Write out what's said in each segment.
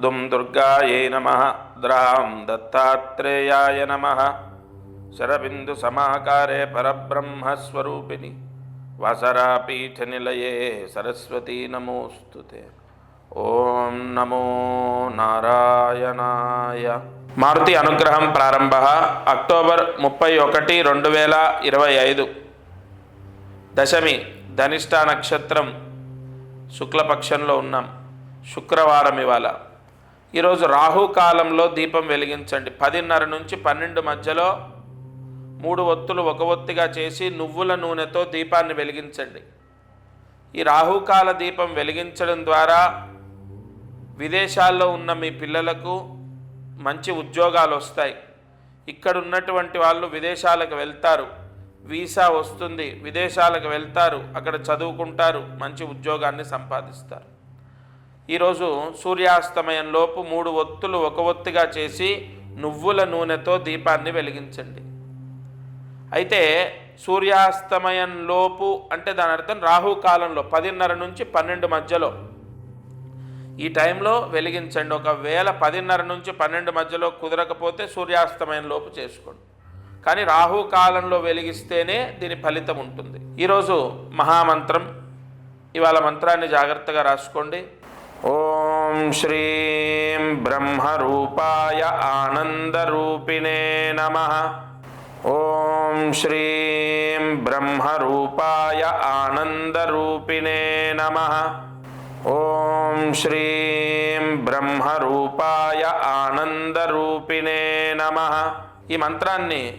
దుం దుర్గాయై నమ ద్రాం దత్తాత్రేయాయ నమ శరబిందు సమాకారే పరబ్రహ్మస్వరూపిణి వసరాపీఠ నిలయే సరస్వతీ నమోస్తుతే ఓం నమో నారాయణాయ మారుతి అనుగ్రహం ప్రారంభ అక్టోబర్ ముప్పై ఒకటి రెండు వేల ఇరవై ఐదు దశమి ధనిష్ట నక్షత్రం శుక్లపక్షంలో ఉన్నాం శుక్రవారం ఇవాళ ఈరోజు రాహుకాలంలో దీపం వెలిగించండి. పదిన్నర నుంచి పన్నెండు మధ్యలో మూడు ఒత్తులు ఒక ఒత్తిగా చేసి నువ్వుల నూనెతో దీపాన్ని వెలిగించండి. ఈ రాహుకాల దీపం వెలిగించడం ద్వారా విదేశాల్లో ఉన్న మీ పిల్లలకు మంచి ఉద్యోగాలు వస్తాయి. ఇక్కడ ఉన్నటువంటి వాళ్ళు విదేశాలకు వెళ్తారు. వీసా వస్తుంది విదేశాలకు వెళ్తారు అక్కడ చదువుకుంటారు మంచి ఉద్యోగాన్ని సంపాదిస్తారు. ఈరోజు సూర్యాస్తమయంలోపు మూడు ఒత్తులు ఒక ఒత్తిగా చేసి నువ్వుల నూనెతో దీపాన్ని వెలిగించండి. అయితే సూర్యాస్తమయంలోపు అంటే దాని అర్థం రాహుకాలంలో పదిన్నర నుంచి పన్నెండు మధ్యలో. ఈ టైంలో వెలిగించండి. ఒకవేళ పదిన్నర నుంచి పన్నెండు మధ్యలో కుదరకపోతే సూర్యాస్తమయం లోపు చేసుకోండి. కానీ రాహు కాలంలో వెలిగిస్తేనే దీని ఫలితం ఉంటుంది. ఈరోజు మహామంత్రం. ఇవాళ మంత్రాన్ని జాగ్రత్తగా రాసుకోండి. ఓం శ్రీం బ్రహ్మరూపాయ ఆనందరూపిణే నమ. ఓం శ్రీం బ్రహ్మరూపాయ ఆనందరూపిణే నమ. ఓం శ్రీం బ్రహ్మరూపాయ ఆనందరూపిణే నమ. ఈ మంత్రాన్ని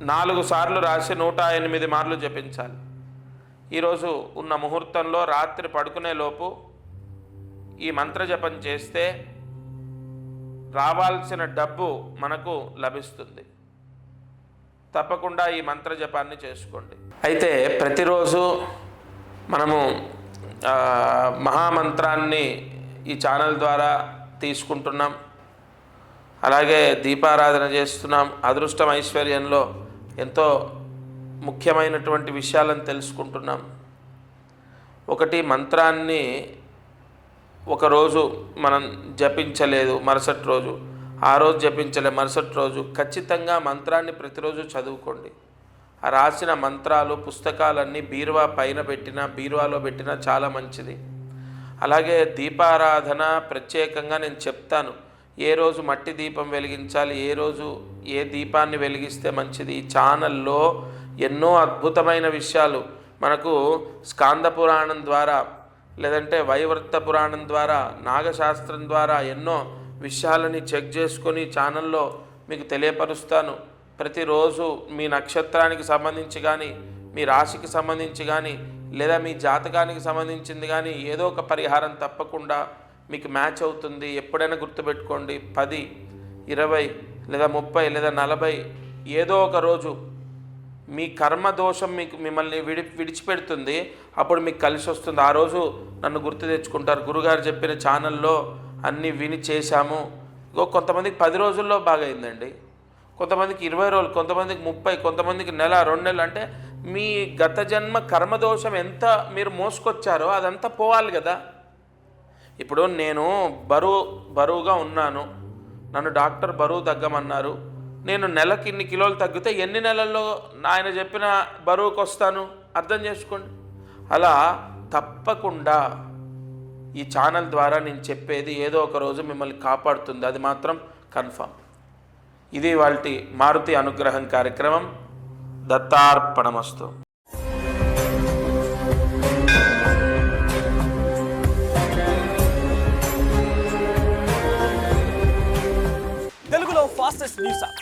నాలుగు సార్లు రాసి నూట ఎనిమిది మార్లు జపించాలి. ఈరోజు ఉన్న ముహూర్తంలో రాత్రి పడుకునే లోపు ఈ మంత్ర జపం చేస్తే రావాల్సిన డబ్బు మనకు లభిస్తుంది. తప్పకుండా ఈ మంత్ర జపాన్ని చేసుకోండి. అయితే ప్రతిరోజు మనము మహామంత్రాన్ని ఈ ఛానల్ ద్వారా తీసుకుంటున్నాం. అలాగే దీపారాధన చేస్తున్నాం. అదృష్టం ఐశ్వర్యంలో ఎంతో ముఖ్యమైనటువంటి విషయాలను తెలుసుకుంటున్నాం. ఒకటి మంత్రాన్ని ఒకరోజు మనం జపించలేదు మరుసటి రోజు. ఆ రోజు జపించలే మరుసటి రోజు. ఖచ్చితంగా మంత్రాన్ని ప్రతిరోజు చదువుకోండి. ఆ రాసిన మంత్రాలు పుస్తకాలన్నీ బీరువా పైన పెట్టినా బీరువాలో పెట్టినా చాలా మంచిది. అలాగే దీపారాధన ప్రత్యేకంగా నేను చెప్తాను. ఏ రోజు మట్టి దీపం వెలిగించాలి ఏ రోజు ఏ దీపాన్ని వెలిగిస్తే మంచిది? ఈ ఛానల్లో ఎన్నో అద్భుతమైన విషయాలు. మనకు స్కాంద పురాణం ద్వారా లేదంటే వైవర్త పురాణం ద్వారా నాగశాస్త్రం ద్వారా ఎన్నో విషయాలని చెక్ చేసుకొని ఛానల్లో మీకు తెలియపరుస్తాను. ప్రతిరోజు మీ నక్షత్రానికి సంబంధించి కానీ మీ రాశికి సంబంధించి కానీ లేదా మీ జాతకానికి సంబంధించింది కానీ ఏదో ఒక పరిహారం తప్పకుండా మీకు మ్యాచ్ అవుతుంది. ఎప్పుడైనా గుర్తుపెట్టుకోండి. పది ఇరవై లేదా ముప్పై లేదా నలభై ఏదో ఒక రోజు మీ కర్మ దోషం మీకు మిమ్మల్ని విడి విడిచిపెడుతుంది. అప్పుడు మీకు కలిసి వస్తుంది. ఆ రోజు నన్ను గుర్తు తెచ్చుకుంటారు. గురుగారు చెప్పిన ఛానల్లో అన్నీ విని చేశాము. ఇంకో కొంతమందికి పది రోజుల్లో బాగా అయిందండి కొంతమందికి ఇరవై రోజులు కొంతమందికి ముప్పై కొంతమందికి నెల రెండు నెలలు అంటే మీ గత జన్మ కర్మదోషం ఎంత మీరు మోసుకొచ్చారో అదంతా పోవాలి కదా. ఇప్పుడు నేను బరువు బరువుగా ఉన్నాను. నన్ను డాక్టర్ బరువు తగ్గమన్నారు. నేను నెలకి ఇన్ని కిలోలు తగ్గితే ఎన్ని నెలల్లో ఆయన చెప్పిన బరువుకు వస్తాను? అర్థం చేసుకోండి. అలా తప్పకుండా ఈ ఛానల్ ద్వారా నేను చెప్పేది ఏదో ఒక రోజు మిమ్మల్ని కాపాడుతుంది. అది మాత్రం కన్ఫర్మ్. ఇది వాళ్ళ మారుతి అనుగ్రహం కార్యక్రమం. దత్తార్పణమస్తు. తెలుగులో ఫాస్టెస్ట్ న్యూస్ యాప్